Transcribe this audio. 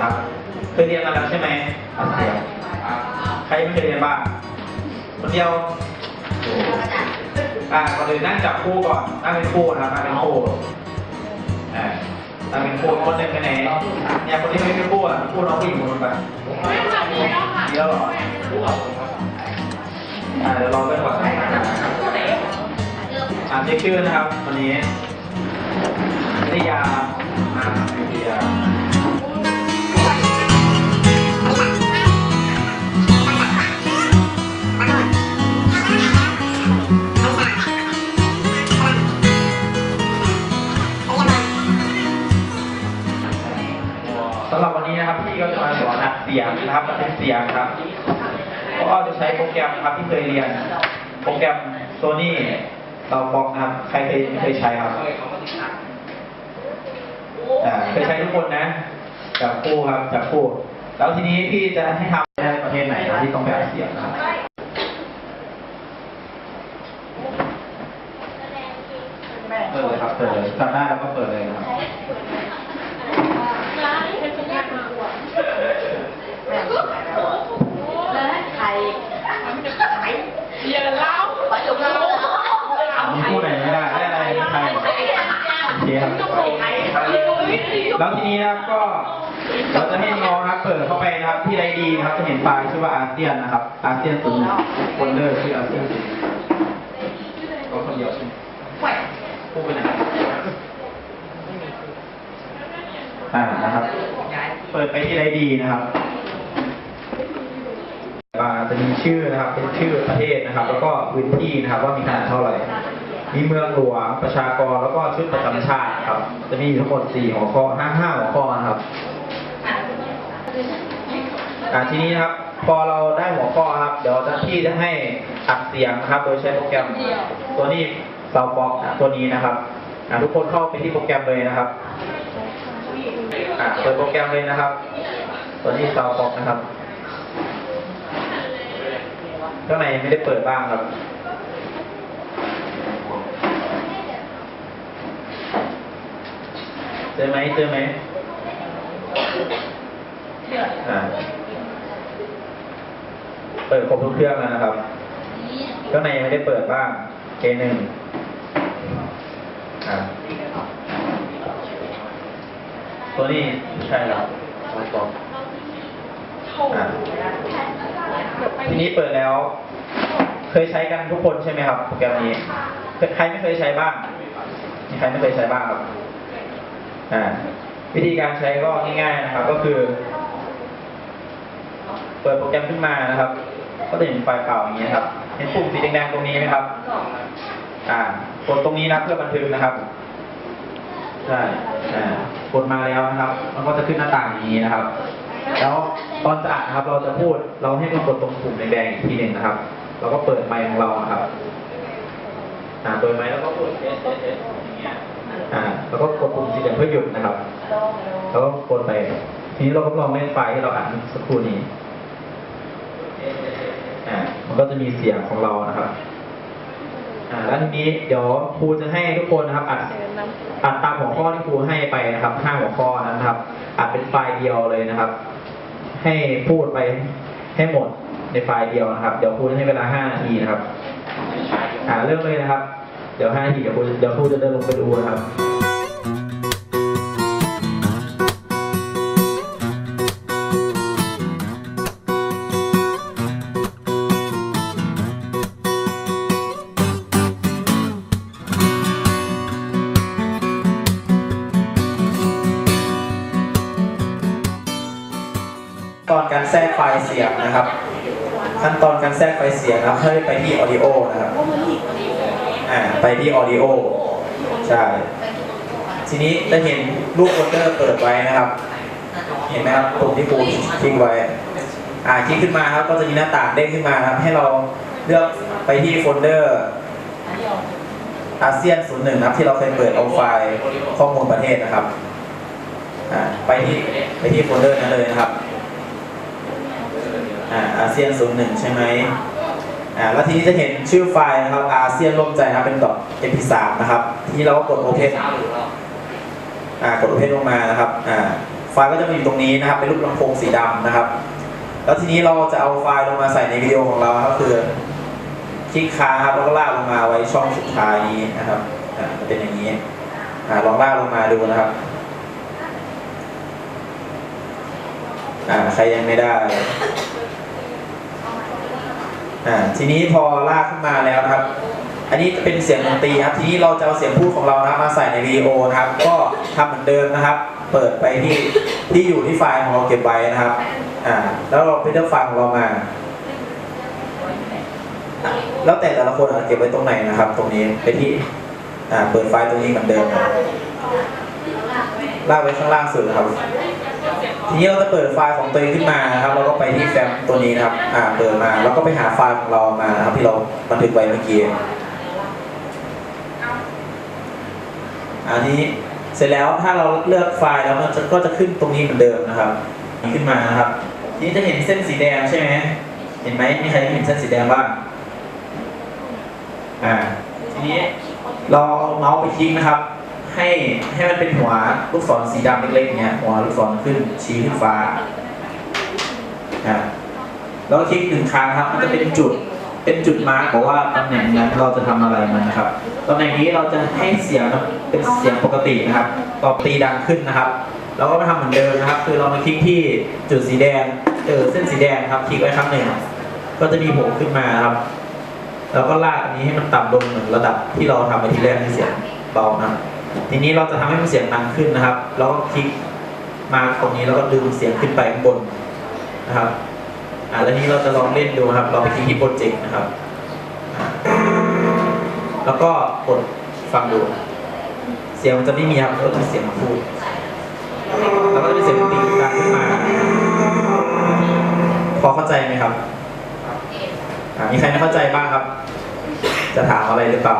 ครับเคยเรียนมาแล้วใช่ไหมอัดเสียงใครไม่เคยเรียนบ้างคนเดียวอ่าก่อนอื่นนั่งจับคู่ก่อนนั่งเป็นคู่นะครับนั่งเป็นคู่อ่านั่งเป็นคู่คนหนึ่งไปไหนเนี่ยคนที่ไม่เป็นคู่อะคู่น้องผู้หญิงคนนึงไปเดียวหรออ่าเดี๋ยวรองเพื่นก่อนอ่านชื่อนะครับวันนี้วิยาอ่าวิยา นะครับบันทึกเสียงครับก็จะใช้โปรแกรมนะครับที่เคยเรียน โปรแกรม Sony เราบอกนะครับ ใครเคยไม่เคยใช้ครับอ่าเคยใช้ทุกคนนะ จับคู่ครับจับคู่ แล้วทีนี้พี่จะให้ทำในประเทศไหนนะที่ต้องไปอัดเสียงนะครับเปิดเลยครับเปิดเลยจำได้แล้วก็เปิดเลยนะครับ แล้วทีนี้นะครับก็เราจะให้น้องครับเปิดเข้าไปนะครับที่ไรดีนะครับจะเห็นไฟล์ชื่อว่าอาเซียนนะครับ อาเซียนศูนย์คนเลอร์ชื่ออาเซียนศูนย์ก็คนเดียวใช่ไหมคู่ไปไหนอ่านะครับ เปิดไปที่ไรดีนะครับอ่าจะมีชื่อนะครับ เป็นชื่อประเทศนะครับ แล้วก็พื้นที่นะครับ ว่ามีขนาดเท่าไหร่ มีเมืองหลวงประชากรแล้วก็ชุดประจำชาติครับ จะมีทั้งหมด 4 หัวข้อ5 5หัวข้อนะครับอ่าทีนี้นะครับ พอเราได้หัวข้อครับ เดี๋ยวเจ้าที่จะให้อัดเสียงนะครับ โดยใช้โปรแกรมตัวนี้เซาบ็อกตัวนี้นะครับทุกคนเข้าไปที่โปรแกรมเลยนะครับเปิดโปรแกรมเลยนะครับ ตัวนี้เซาบ็อกนะครับข้างในไม่ได้เปิดบ้างครับ เจอไหมเจอไหมอ่าเปิดครบทุกเครื่องแล้วนะครับข้างในยังไม่ได้เปิดบ้างเคหนึ่งอ่าตัวนี้ใช่ครับไวกองอ่าทีนี้เปิดแล้ว เคยใช้กันทุกคนใช่ไหมครับโปรแกรมนี้เคยใครไม่เคยใช้บ้าง มีใครไม่เคยใช้บ้างครับ อ่าวิธีการใช้ก็ง่ายๆนะครับ ก็คือ เปิดโปรแกรมขึ้นมานะครับ ก็จะเห็นไฟล์เปล่าอย่างนี้นะครับ เห็นปุ่มสีแดงๆตรงนี้ไหมครับ อ่ากดตรงนี้นะเพื่อบันทึกนะครับใช่อ่ากดมาแล้วนะครับ มันก็จะขึ้นหน้าต่างอย่างนี้นะครับ แล้วตอนจะอัดนะครับ เราจะพูดเราให้มันกดตรงปุ่มแดงๆอีกทีหนึ่งนะครับ เราก็เปิดไมค์ของเรานะครับอ่าโดยไมค์แล้วก็พูดเอสเอสเอสอย่างเงี้ย อ่าแล้วก็กดปุ่มสีเหลืองเพื่อหยุดนะครับ แล้วก็กดไป ทีนี้เราก็ลองเล่นไฟล์ที่เราอัดเมื่อสักครู่นี้อ่ามันก็จะมีเสียงของเรานะครับอ่าแล้วทีนี้เดี๋ยวครูจะให้ทุกคนนะครับอัดอัดตามหัวข้อที่ครูให้ไปนะครับห้าหัวข้อนั้นนะครับอัดเป็นไฟล์เดียวเลยนะครับ ให้พูดไปให้หมดในไฟล์เดียวนะครับ เดี๋ยวครูจะให้เวลาห้านาทีนะครับ อ่าเริ่มเลยนะครับ เดี๋ยวห้านาทีเดี๋ยวครูเดี๋ยวครูจะเดินลงไปดูนะครับตอนการแทรกไฟล์เสียงนะครับ ขั้นตอนการแทรกไฟล์เสียงนะครับให้ไปที่ audio นะครับ อ่าไปที่ audio ใช่ทีนี้จะเห็นรูปโฟลเดอร์เปิดไว้นะครับ เห็นไหมครับปุ่มที่ครูคลิกไว้ อ่าคลิกขึ้นมาครับก็จะมีหน้าต่างเด้งขึ้นมาครับ ให้เราเลือกไปที่โฟลเดอร์อาเซียน01นะครับที่เราเคยเปิดเอาไฟล์ข้อมูลประเทศนะครับอ่าไปที่ไปที่โฟลเดอร์นั้นเลยนะครับอ่าอาเซียน01ใช่ไหม อ่าแล้วทีนี้จะเห็นชื่อไฟล์นะครับอาเซียนร่วมใจนะครับเป็น .mp3 นะครับ ทีนี้เราก็กด open อ่ากด open ลงมานะครับอ่าไฟล์ก็จะมาอยู่ตรงนี้นะครับ เป็นรูปลำโพงสีดำนะครับ แล้วทีนี้เราจะเอาไฟล์ลงมาใส่ในวิดีโอของเราก็คือคลิกค้างครับแล้วก็ลากลงมาไว้ช่องสุดท้ายนี้นะครับอ่าจะเป็นอย่างนี้อ่าลองลากลงมาดูนะครับอ่าใครยังไม่ได้ อ่าทีนี้พอลากขึ้นมาแล้วนะครับ อันนี้จะเป็นเสียงดนตรีครับ ทีนี้เราจะเอาเสียงพูดของเรานะครับมาใส่ในวิดีโอนะครับ ก็ทำเหมือนเดิมนะครับ เปิดไปที่ที่อยู่ที่ไฟล์ของเราเก็บไว้นะครับอ่าแล้วเราไปเลือกไฟล์ของเรามา แล้วแต่แต่ละคนอาจะเก็บไว้ตรงไหนนะครับ ตรงนี้ไปที่อ่าเปิดไฟล์ตรงนี้เหมือนเดิมครับลากไว้ข้างล่างสุดครับ ทีนี้เราจะเปิดไฟล์ของตัวเองขึ้นมานะครับแล้วก็ไปที่แฟ้มตัวนี้นะครับ อ่าเปิดมาแล้วก็ไปหาไฟล์ของเรามานะครับที่เราบันทึกไว้เมื่อกี้อันนี้เสร็จแล้วถ้าเราเลือกไฟล์แล้วมันก็จะขึ้นตรงนี้เหมือนเดิมนะครับขึ้นมานะครับทีนี้จะเห็นเส้นสีแดงใช่ไหมเห็นไหมมีใครเห็นเส้นสีแดงบ้างอ่าทีนี้เราเอาเมาส์ไปคลิกนะครับ ให้ให้มันเป็นหัวลูกศรสีดำเล็กๆเนี้ยหัวลูกศรขึ้นชี้ขึ้นฟ้าอ่าแล้วคลิกหนึ่งครั้งครับ มันจะเป็นจุดเป็นจุดมาร์กบอกว่าตำแหน่งนั้นเราจะทำอะไรมันนะครับตำแหน่งนี้เราจะให้เสียงเป็นเสียงปกตินะครับตอบตีดังขึ้นนะครับเราก็มาทำเหมือนเดิมนะครับ คือเรามาคลิกที่จุดสีแดงเออเส้นสีแดงครับคลิกไว้ครั้งหนึ่งก็จะมีโผล่ขึ้นมาครับแล้วก็ลากอันนี้ให้มันต่ำลงเหมือนระดับที่เราทำไปทีแรกให้เสียงเบานะครับ ทีนี้เราจะทำให้มันเสียงดังขึ้นนะครับ แล้วก็คลิกมาตรงนี้แล้วก็ดึงเสียงขึ้นไปข้างบนนะครับอ่าแล้วนี้เราจะลองเล่นดูครับ เราไปคลิกที่โปรเจกต์นะครับ แล้วก็กดฟังดู เสียงมันจะไม่มีครับก็คือเสียงพูดแล้วก็จะเป็นเสียงตีดังขึ้นมา พอเข้าใจไหมครับอ่ามีใครไม่เข้าใจบ้างครับ จะถามอะไรหรือเปล่า